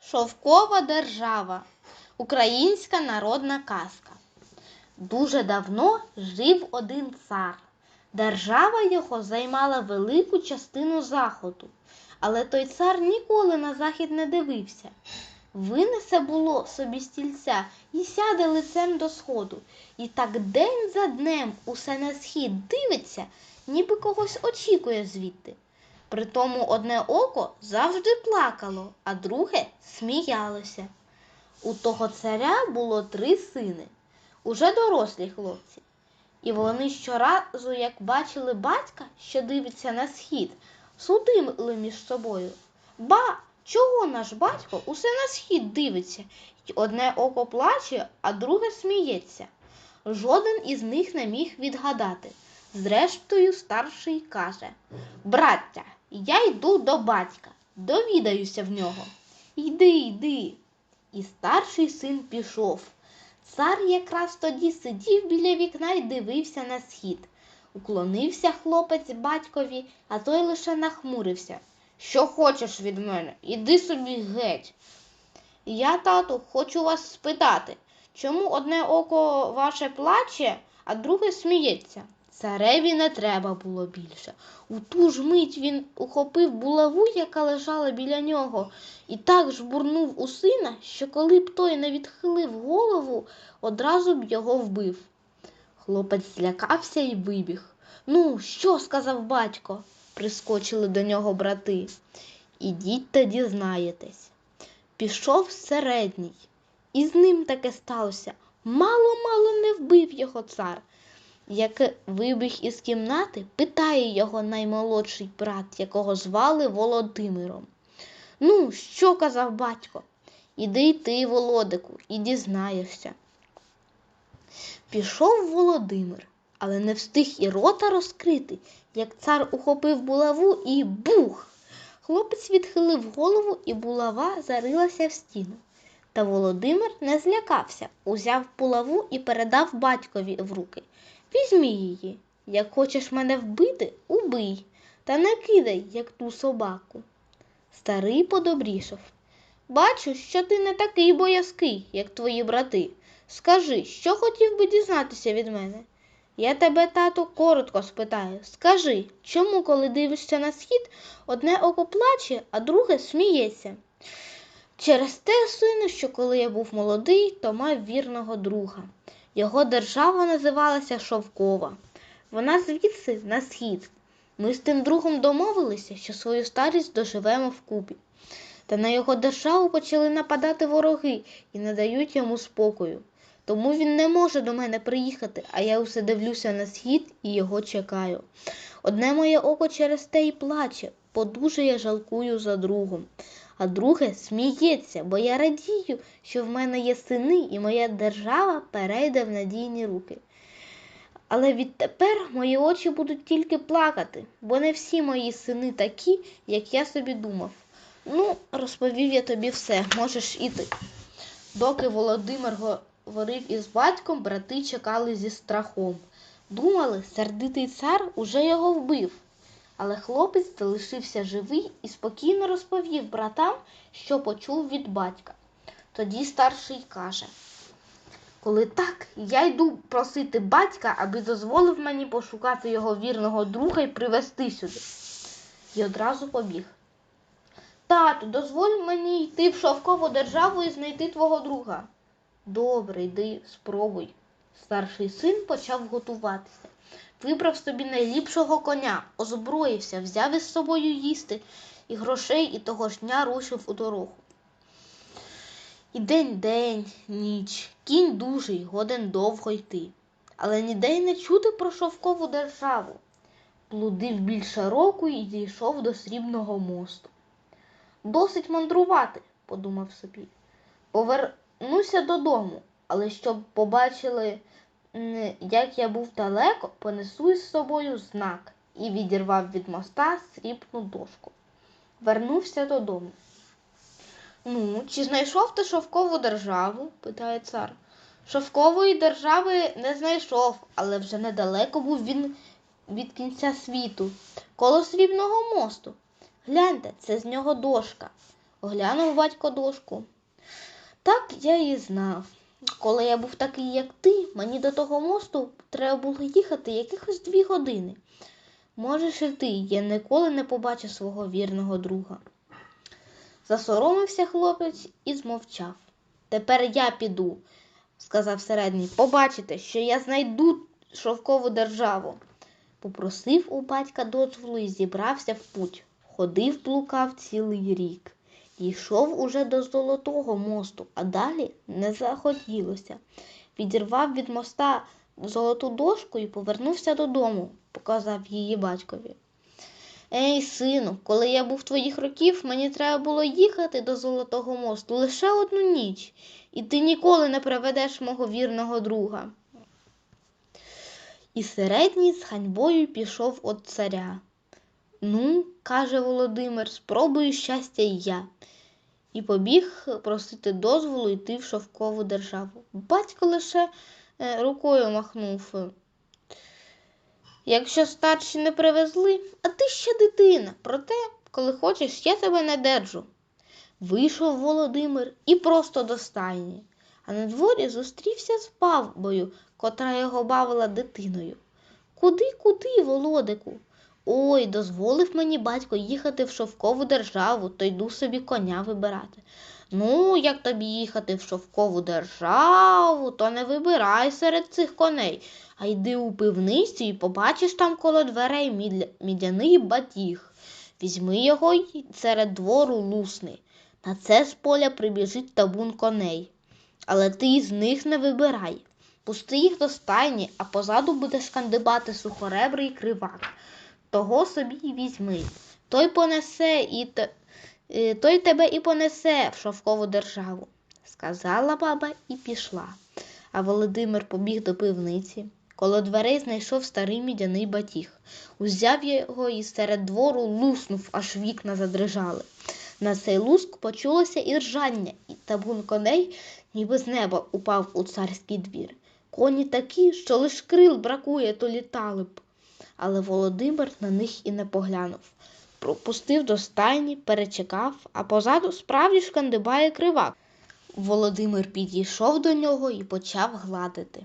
Шовкова держава. Українська народна казка. Дуже давно жив один цар. Держава його займала велику частину заходу, але той цар ніколи на захід не дивився. Винесе було собі стільця і сяде лицем до сходу. І так день за днем усе на схід дивиться, ніби когось очікує звідти. Притому одне око завжди плакало, а друге сміялося. У того царя було три сини, уже дорослі хлопці. І вони щоразу, як бачили батька, що дивиться на схід, судили між собою. Ба, чого наш батько усе на схід дивиться, й одне око плаче, а друге сміється. Жоден із них не міг відгадати. Зрештою, старший каже Браття, я йду до батька, довідаюся в нього. Йди, йди. І старший син пішов. Цар якраз тоді сидів біля вікна і дивився на схід. Уклонився хлопець батькові, а той лише нахмурився. Що хочеш від мене? Іди собі геть. Я, тату, хочу вас спитати, чому одне око ваше плаче, а друге сміється? Цареві не треба було більше. У ту ж мить він ухопив булаву, яка лежала біля нього, і так жбурнув у сина, що коли б той не відхилив голову, одразу б його вбив. Хлопець злякався і вибіг. Ну, що сказав батько? прискочили до нього брати. Ідіть та дізнаєтесь. Пішов середній, і з ним таке сталося. Мало-мало не вбив його цар. Як вибіг із кімнати, питає його наймолодший брат, якого звали Володимиром. Ну, що казав батько? Іди ти, Володику, і дізнаєшся. Пішов Володимир, але не встиг і рота розкрити, як цар ухопив булаву і бух. Хлопець відхилив голову, і булава зарилася в стіну. Та Володимир не злякався, узяв булаву і передав батькові в руки. Візьми її. Як хочеш мене вбити, убий, та не кидай, як ту собаку. Старий подобрішав. Бачу, що ти не такий боязкий, як твої брати. Скажи, що хотів би дізнатися від мене? Я тебе, тату, коротко спитаю. Скажи, чому, коли дивишся на схід, одне око плаче, а друге сміється? Через те, сину, що коли я був молодий, то мав вірного друга. Його держава називалася Шовкова. Вона звідси на схід. Ми з тим другом домовилися, що свою старість доживемо вкупі. Та на його державу почали нападати вороги і не дають йому спокою. Тому він не може до мене приїхати, а я усе дивлюся на схід і його чекаю. Одне моє око через те й плаче, бо дуже я жалкую за другом. А друге сміється, бо я радію, що в мене є сини, і моя держава перейде в надійні руки. Але відтепер мої очі будуть тільки плакати, бо не всі мої сини такі, як я собі думав. Ну, розповів я тобі все, можеш іти. Доки Володимир говорив із батьком, брати чекали зі страхом. Думали, сердитий цар уже його вбив. Але хлопець залишився живий і спокійно розповів братам, що почув від батька. Тоді старший каже Коли так, я йду просити батька, аби дозволив мені пошукати його вірного друга і привезти сюди. І одразу побіг. Тату, дозволь мені йти в шовкову державу і знайти твого друга. Добре, йди, спробуй. Старший син почав готуватися. Вибрав собі найліпшого коня, озброївся, взяв із собою їсти і грошей і того ж дня рушив у дорогу. І день день, ніч, кінь дужий, годен довго йти, але ніде й не чути про шовкову державу. Блудив більше року і дійшов до срібного мосту. Досить мандрувати, подумав собі. Повернуся додому, але щоб побачили як я був далеко, понесу із собою знак і відірвав від моста срібну дошку. Вернувся додому. Ну, чи знайшов ти шовкову державу? питає цар. Шовкової держави не знайшов, але вже недалеко був він від кінця світу, коло срібного мосту. Гляньте, це з нього дошка. Оглянув батько дошку. Так я і знав. Коли я був такий, як ти, мені до того мосту треба було їхати якихось дві години. Можеш і ти, я ніколи не побачу свого вірного друга. Засоромився хлопець і змовчав. Тепер я піду, сказав середній. Побачите, що я знайду шовкову державу. Попросив у батька дозволу і зібрався в путь. Ходив, блукав цілий рік. Дійшов уже до Золотого мосту, а далі не захотілося. Відірвав від моста золоту дошку і повернувся додому, показав її батькові. Ей, сину, коли я був твоїх років, мені треба було їхати до Золотого мосту лише одну ніч, і ти ніколи не приведеш мого вірного друга. І середній з ганьбою пішов від царя. Ну, каже Володимир, спробую щастя я. І побіг просити дозволу йти в шовкову державу. Батько лише е, рукою махнув. Якщо старші не привезли, а ти ще дитина. Проте, коли хочеш, я тебе не держу. Вийшов Володимир і просто до стайні, а на дворі зустрівся з бабою, котра його бавила дитиною. Куди, куди, Володику? Ой, дозволив мені батько їхати в шовкову державу, то йду собі коня вибирати. Ну, як тобі їхати в шовкову державу, то не вибирай серед цих коней, а йди у пивницю і побачиш там коло дверей мідяний батіг. Візьми його й серед двору лусни. На це з поля прибіжить табун коней. Але ти із них не вибирай. Пусти їх до стайні, а позаду будеш кандибати сухоребрий кривак. Того собі й візьми. Той понесе і е, той тебе і понесе в шовкову державу, сказала баба і пішла. А Володимир побіг до пивниці. Коло дверей знайшов старий мідяний батіг. Узяв його і серед двору луснув, аж вікна задрижали. На цей луск почулося і ржання, і табун коней, ніби з неба упав у царський двір. Коні такі, що лиш крил бракує, то літали б. Але Володимир на них і не поглянув. Пропустив до стайні, перечекав, а позаду справді ж кандибає кривак. Володимир підійшов до нього і почав гладити.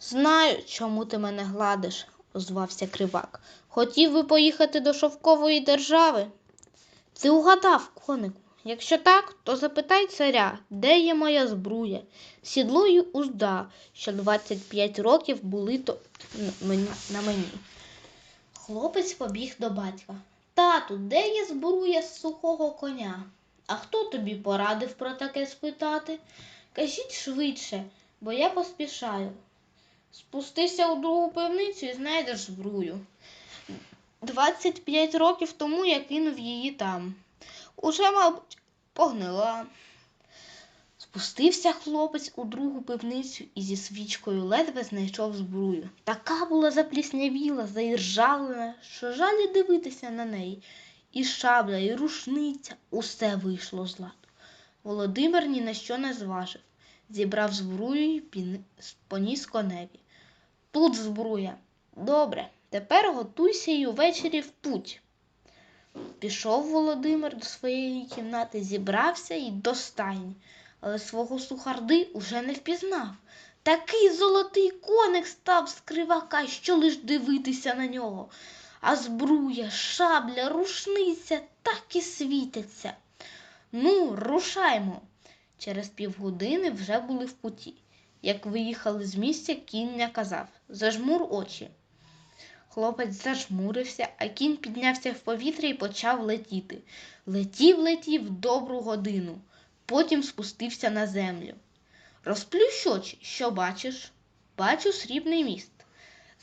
Знаю, чому ти мене гладиш, озвався кривак. Хотів би поїхати до шовкової держави. Ти угадав, конику. Якщо так, то запитай царя, де є моя збруя, сідло й узда, що 25 років були то на мені-. Хлопець побіг до батька. Тату, де є збруя з сухого коня? А хто тобі порадив про таке спитати? Кажіть швидше, бо я поспішаю. Спустися у другу пивницю і знайдеш збрую. 25 років тому я кинув її там. Уже, мабуть, погнила. Спустився хлопець у другу пивницю і зі свічкою ледве знайшов збрую. Така була запліснявіла, заіржавлена, що жалі дивитися на неї. І шабля, і рушниця усе вийшло з ладу. Володимир ні на що не зважив. Зібрав збрую і поніс коневі. Тут збруя. Добре, тепер готуйся й увечері в путь. Пішов Володимир до своєї кімнати, зібрався і до стайні, але свого сухарди уже не впізнав. Такий золотий коник став з кривака, що лиш дивитися на нього. А збруя, шабля, рушниця так і світяться. Ну, рушаймо. Через півгодини вже були в путі. Як виїхали з місця, кінь не казав Зажмур очі. Хлопець зажмурився, а кінь піднявся в повітря і почав летіти. Летів, летів добру годину, потім спустився на землю. Розплющ очі, що бачиш? Бачу срібний міст.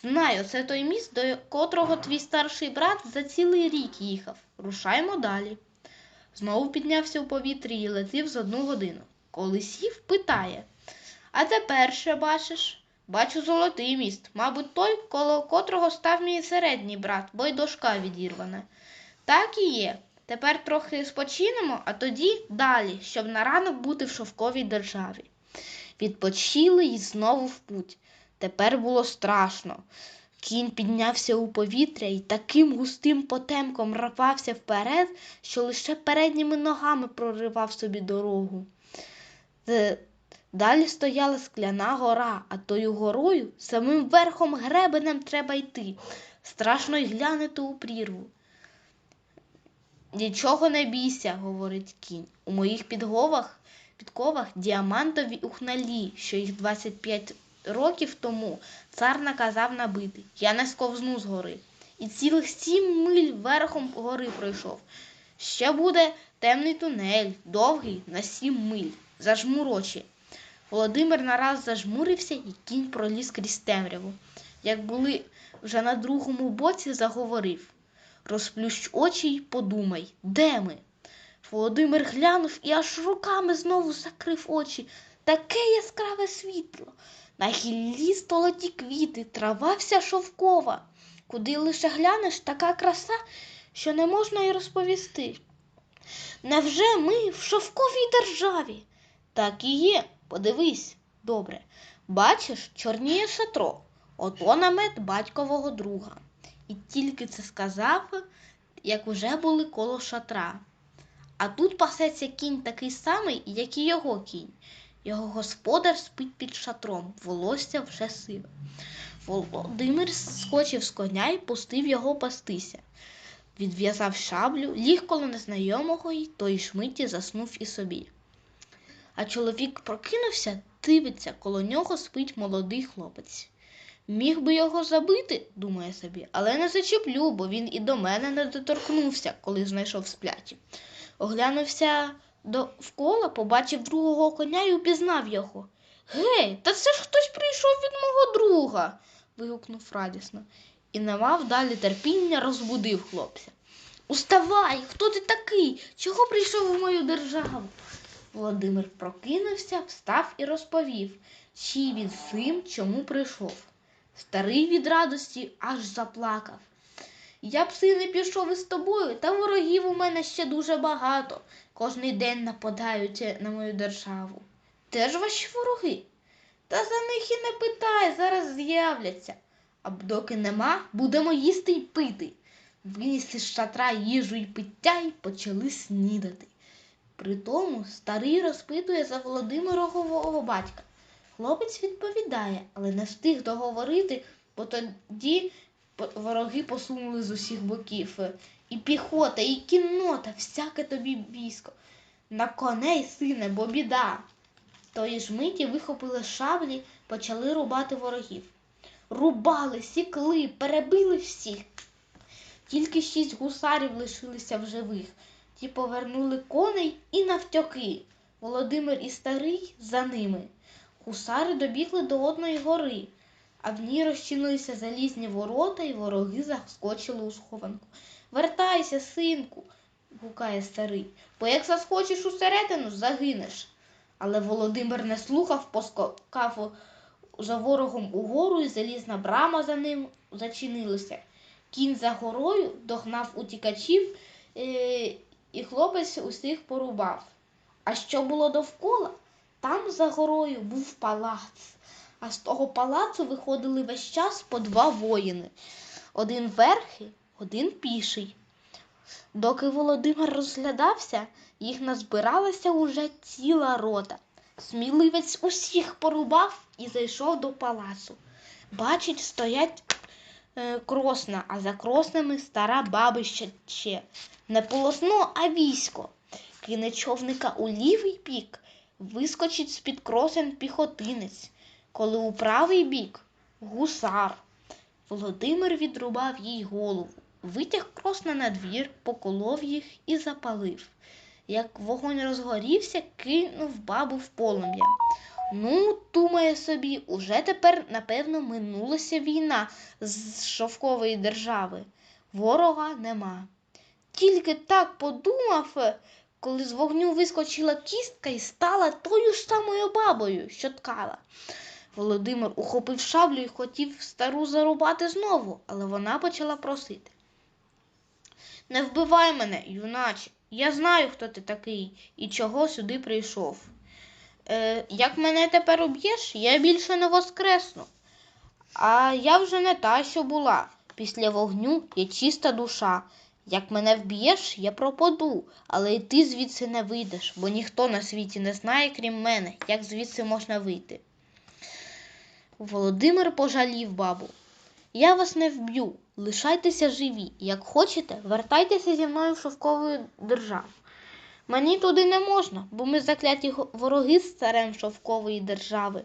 Знаю, це той міст, до котрого твій старший брат за цілий рік їхав. Рушаймо далі. Знову піднявся у повітрі і летів з одну годину. Коли сів, питає. А тепер що бачиш? Бачу золотий міст, мабуть, той, коло котрого став мій середній брат, бо й дошка відірвана. Так і є. Тепер трохи спочинемо, а тоді далі, щоб на ранок бути в шовковій державі. Відпочили і знову в путь. Тепер було страшно. Кінь піднявся у повітря і таким густим потемком рвався вперед, що лише передніми ногами проривав собі дорогу. Далі стояла скляна гора, а тою горою самим верхом гребенем треба йти. Страшно й глянути у прірву. Нічого не бійся, говорить кінь. У моїх підговах, підковах діамантові ухналі, що їх 25 років тому цар наказав набити. Я не сковзну з гори. І цілих сім миль верхом гори пройшов. Ще буде темний тунель, довгий на сім миль. Зажмур очі. Володимир нараз зажмурився і кінь проліз крізь темряву. Як були вже на другому боці, заговорив. Розплющ очі й подумай, де ми? Володимир глянув і аж руками знову закрив очі. Таке яскраве світло. На гіллі столоті квіти, трава вся шовкова. Куди лише глянеш, така краса, що не можна й розповісти. Невже ми в шовковій державі? Так і є. Подивись, добре. Бачиш, чорніє шатро. Ото намет батькового друга. І тільки це сказав, як уже були коло шатра. А тут пасеться кінь такий самий, як і його кінь. Його господар спить під шатром, волосся вже сиве. Володимир скочив з коня і пустив його пастися. Відв'язав шаблю, ліг коло незнайомого й той ж миті заснув і собі. А чоловік прокинувся, дивиться, коло нього спить молодий хлопець. Міг би його забити, думає собі, але не зачеплю, бо він і до мене не доторкнувся, коли знайшов спляті. Оглянувся довкола, побачив другого коня і упізнав його. Гей, та це ж хтось прийшов від мого друга. вигукнув радісно і не мав далі терпіння, розбудив хлопця. Уставай, хто ти такий? Чого прийшов у мою державу? Володимир прокинувся, встав і розповів, чий він син, чому прийшов. Старий від радості аж заплакав. Я б сине пішов із тобою, та ворогів у мене ще дуже багато. Кожний день нападають на мою державу. Де ж ваші вороги? Та за них і не питай, зараз з'являться. А доки нема, будемо їсти й пити. Виніс із шатра їжу й пиття й почали снідати. Притому старий розпитує за Володимирового батька. Хлопець відповідає, але не встиг договорити, бо тоді вороги посунули з усіх боків. І піхота, і кіннота, всяке тобі військо. На коней, сине, бо біда. Тої ж миті вихопили шаблі, почали рубати ворогів. Рубали, сікли, перебили всіх. Тільки шість гусарів лишилися в живих. Ті повернули коней і навтьоки. Володимир і старий за ними. Гусари добігли до одної гори, а в ній розчинилися залізні ворота, і вороги заскочили у схованку. Вертайся, синку, гукає старий, бо як заскочиш усередину, загинеш. Але Володимир не слухав, поскакав за ворогом угору, і залізна брама за ним зачинилася. Кінь за горою догнав утікачів, е, і хлопець усіх порубав. А що було довкола? Там за горою був палац, а з того палацу виходили весь час по два воїни. Один верхи, один піший. Доки Володимир розглядався, їх назбиралася уже ціла рота. Сміливець усіх порубав і зайшов до палацу. Бачить, стоять кросна, а за кроснами стара бабища ще. Не полосно, а військо. Кине човника у лівий бік, вискочить з-під кросен піхотинець, коли у правий бік гусар. Володимир відрубав їй голову, витяг кросна на двір, поколов їх і запалив. Як вогонь розгорівся, кинув бабу в полум'я. Ну, думає собі, уже тепер, напевно, минулася війна з шовкової держави. Ворога нема. Тільки так подумав, коли з вогню вискочила кістка і стала тою ж самою бабою, що ткала. Володимир ухопив шаблю і хотів стару зарубати знову, але вона почала просити. Не вбивай мене, юначе. Я знаю, хто ти такий і чого сюди прийшов. Е, як мене тепер уб'єш, я більше не воскресну. А я вже не та, що була. Після вогню є чиста душа. Як мене вб'єш, я пропаду, але й ти звідси не вийдеш, бо ніхто на світі не знає, крім мене, як звідси можна вийти. Володимир пожалів бабу. Я вас не вб'ю, лишайтеся живі. Як хочете, вертайтеся зі мною в шовкову державу. Мені туди не можна, бо ми закляті вороги з царем шовкової держави.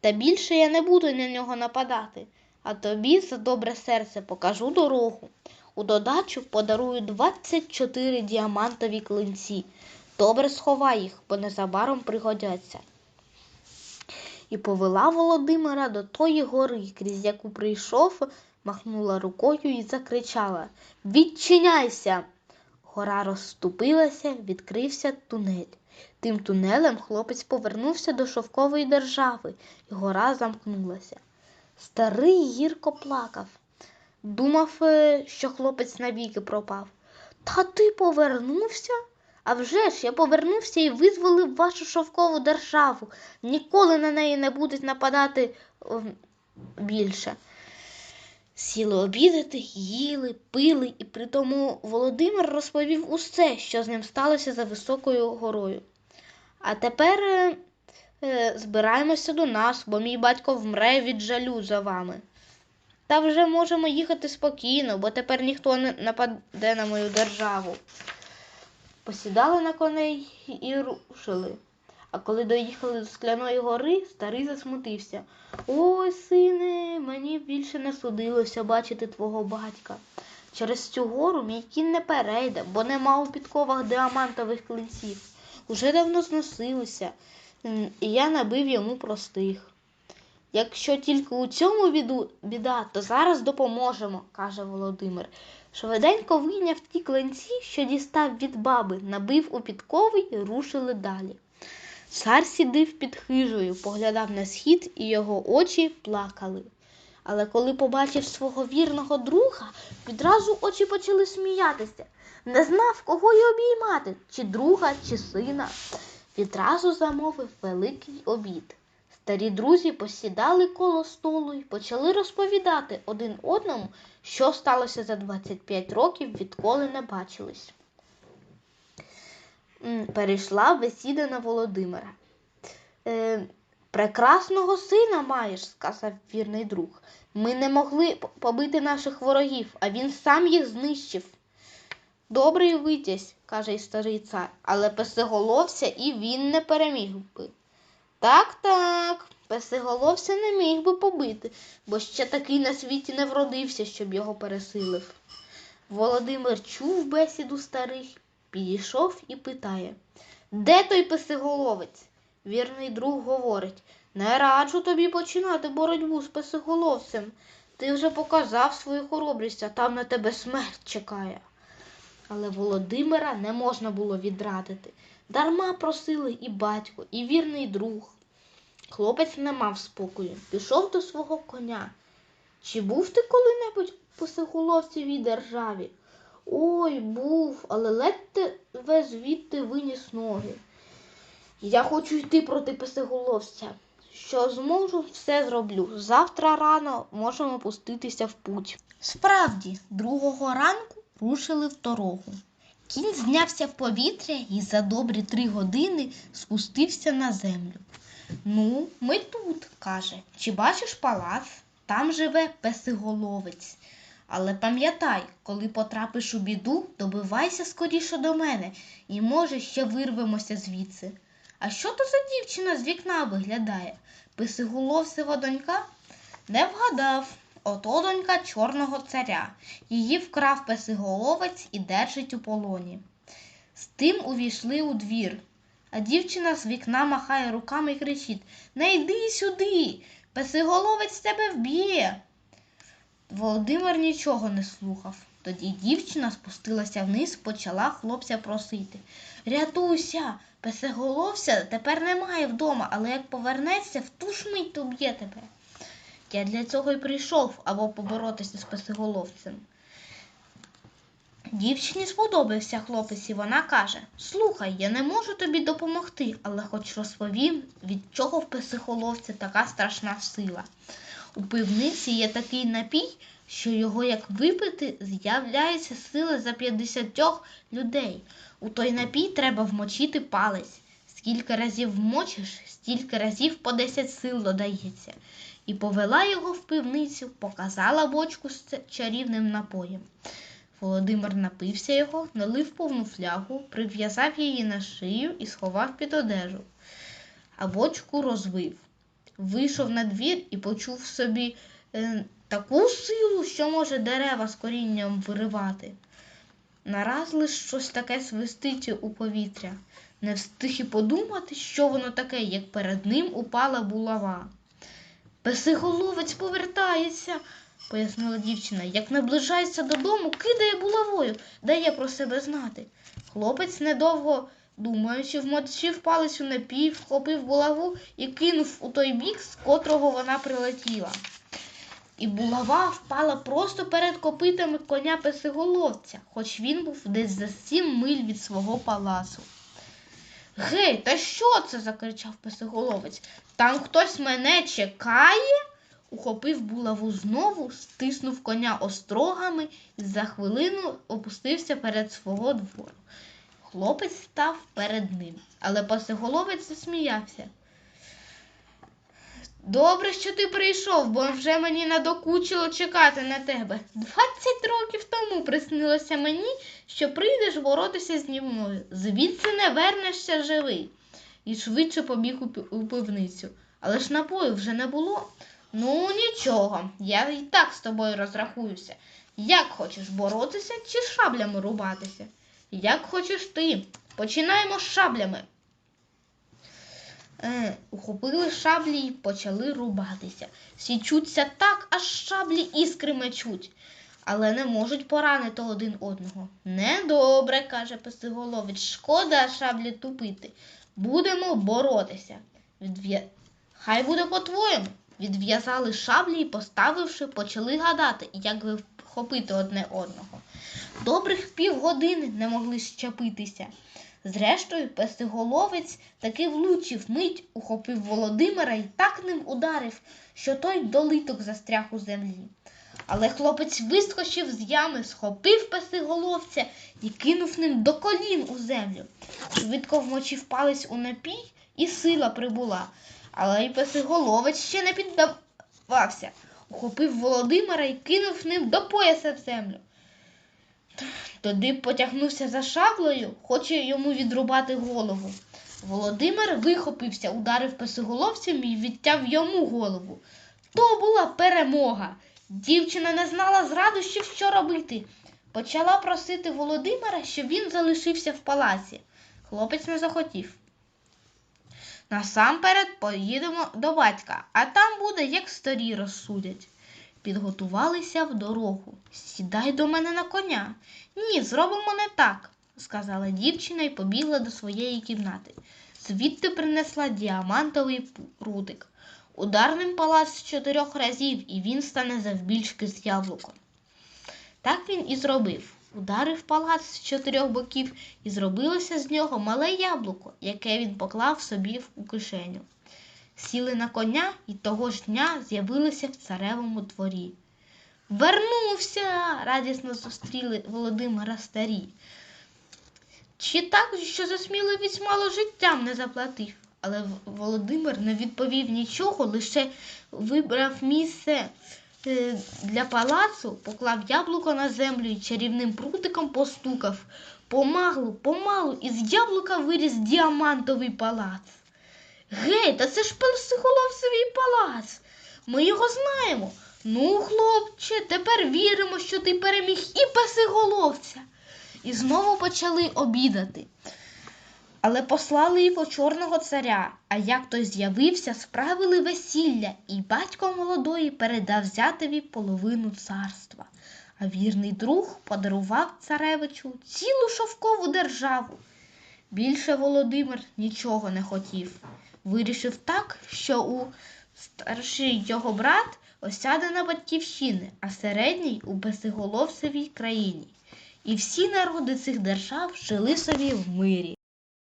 Та більше я не буду на нього нападати, а тобі за добре серце покажу дорогу. У додачу подарую 24 діамантові клинці. Добре сховай їх, бо незабаром пригодяться. І повела Володимира до тої гори, крізь яку прийшов, махнула рукою і закричала Відчиняйся! Гора розступилася, відкрився тунель. Тим тунелем хлопець повернувся до шовкової держави, і гора замкнулася. Старий гірко плакав. Думав, е, що хлопець навіки пропав. Та ти повернувся? А вже ж я повернувся і визволив вашу шовкову державу. Ніколи на неї не будуть нападати ем, більше. Сіли обідати, їли, пили, і при тому Володимир розповів усе, що з ним сталося за високою горою. А тепер е, е, збираємося до нас, бо мій батько вмре від жалю за вами. Та вже можемо їхати спокійно, бо тепер ніхто не нападе на мою державу. Посідали на коней і рушили. А коли доїхали до скляної гори, старий засмутився. Ой, сине, мені більше не судилося бачити твого батька. Через цю гору мій кінь не перейде, бо нема у підковах діамантових клинців. Уже давно зносилися, і я набив йому простих. Якщо тільки у цьому біду, біда, то зараз допоможемо, каже Володимир. Швиденько вийняв ті клинці, що дістав від баби, набив у підкови і рушили далі. Цар сидів під хижею, поглядав на схід, і його очі плакали. Але коли побачив свого вірного друга, відразу очі почали сміятися. Не знав, кого й обіймати, чи друга, чи сина. Відразу замовив великий обід. Старі друзі посідали коло столу і почали розповідати один одному, що сталося за 25 років, відколи не бачились. Перейшла бесіда на Володимира. Е, прекрасного сина маєш, сказав вірний друг. Ми не могли побити наших ворогів, а він сам їх знищив. Добрий витязь, каже й старий цар, але песиголовся і він не переміг би. Так, так, песиголовся не міг би побити, бо ще такий на світі не вродився, щоб його пересилив. Володимир чув бесіду старих, підійшов і питає Де той песиголовець? Вірний друг говорить Не раджу тобі починати боротьбу з песиголовцем. Ти вже показав свою хоробрість, а там на тебе смерть чекає. Але Володимира не можна було відрадити. Дарма просили і батько, і вірний друг. Хлопець не мав спокою, пішов до свого коня. Чи був ти коли-небудь в посиголовцевій державі? Ой, був, але ледь тебе звідти виніс ноги. Я хочу йти проти песиголовця. Що зможу, все зроблю. Завтра рано можемо пуститися в путь. Справді, другого ранку рушили в дорогу. Кінь знявся в повітря і за добрі три години спустився на землю. Ну, ми тут, каже. Чи бачиш палац? Там живе песиголовець. Але пам'ятай, коли потрапиш у біду, добивайся скоріше до мене, і може ще вирвемося звідси. А що то за дівчина з вікна виглядає? Писиголовцева донька? Не вгадав. Ото донька чорного царя. Її вкрав песиголовець і держить у полоні. З тим увійшли у двір. А дівчина з вікна махає руками і кричить Не йди сюди, песиголовець тебе вб'є. Володимир нічого не слухав. Тоді дівчина спустилася вниз, почала хлопця просити. Рятуйся, песиголовця тепер немає вдома, але як повернеться, в ту ж мить то б'є тебе. Я для цього й прийшов або поборотися з песиголовцем. Дівчині сподобався хлопець, і вона каже: Слухай, я не можу тобі допомогти, але хоч розповім, від чого в психоловці така страшна сила. У пивниці є такий напій, що його як випити, з'являється сила за 50 людей. У той напій треба вмочити палець. Скільки разів вмочиш, стільки разів по 10 сил додається. І повела його в пивницю, показала бочку з чарівним напоєм. Володимир напився його, налив повну флягу, прив'язав її на шию і сховав під одежу, а бочку розвив. Вийшов на двір і почув собі е, таку силу, що може дерева з корінням виривати. Нараз лиш щось таке свистить у повітря. Не встиг і подумати, що воно таке, як перед ним упала булава. Песиголовець повертається, пояснила дівчина. Як наближається додому, кидає булавою, дає про себе знати. Хлопець, недовго думаючи, вмочив палець у напій, вхопив булаву і кинув у той бік, з котрого вона прилетіла. І булава впала просто перед копитами коня песиголовця, хоч він був десь за сім миль від свого палацу. Гей, та що це? закричав песиголовець. Там хтось мене чекає? Ухопив булаву знову, стиснув коня острогами і за хвилину опустився перед свого двору. Хлопець став перед ним, але песиголовець засміявся. Добре, що ти прийшов, бо вже мені надокучило чекати на тебе. Двадцять років тому приснилося мені, що прийдеш боротися зі мною. Звідси не вернешся живий. І швидше побіг у пивницю. Але ж напою вже не було. Ну, нічого, я і так з тобою розрахуюся. Як хочеш боротися чи шаблями рубатися? Як хочеш ти. Починаємо з шаблями. Е, ухопили шаблі і почали рубатися. Січуться так, аж шаблі іскри мечуть, але не можуть поранити один одного. Недобре, каже песиголовець, шкода шаблі тупити. Будемо боротися. Відв'я... Хай буде по-твоєму. Відв'язали шаблі і, поставивши, почали гадати, як ви вхопити одне одного. Добрих півгодини не могли щепитися. Зрештою, песиголовець таки влучив мить, ухопив Володимира і так ним ударив, що той долиток застряг у землі. Але хлопець вискочив з ями, схопив песиголовця і кинув ним до колін у землю. Швидко вмочив палець у напій, і сила прибула. Але й песиголовець ще не піддавався. Ухопив Володимира і кинув ним до пояса в землю. Тоді потягнувся за шаблею, хоче йому відрубати голову. Володимир вихопився, ударив песиголовцем і відтяв йому голову. То була перемога. Дівчина не знала з радощів, що робити. Почала просити Володимира, щоб він залишився в палаці. Хлопець не захотів. Насамперед поїдемо до батька, а там буде, як старі розсудять. Підготувалися в дорогу. Сідай до мене на коня. Ні, зробимо не так, сказала дівчина і побігла до своєї кімнати. Звідти принесла діамантовий прутик. Удар ним палац з чотирьох разів, і він стане завбільшки з яблуком. Так він і зробив. Ударив палац з чотирьох боків, і зробилося з нього мале яблуко, яке він поклав собі у кишеню. Сіли на коня і того ж дня з'явилися в царевому дворі. Вернувся! радісно зустріли Володимира старі. Чи так, що за сміливість мало життям не заплатив? Але Володимир не відповів нічого, лише вибрав місце е, для палацу, поклав яблуко на землю і чарівним прутиком постукав. Помалу, помалу, із яблука виріс діамантовий палац. Гей, та це ж психоловцевий палац. Ми його знаємо. Ну, хлопче, тепер віримо, що ти переміг і песиголовця. І знову почали обідати. Але послали по чорного царя, а як той з'явився, справили весілля, і батько молодої передав зятеві половину царства. А вірний друг подарував царевичу цілу шовкову державу. Більше Володимир нічого не хотів. Вирішив так, що у старший його брат осяде на батьківщини, а середній у безголовцевій країні. І всі народи цих держав жили собі в мирі.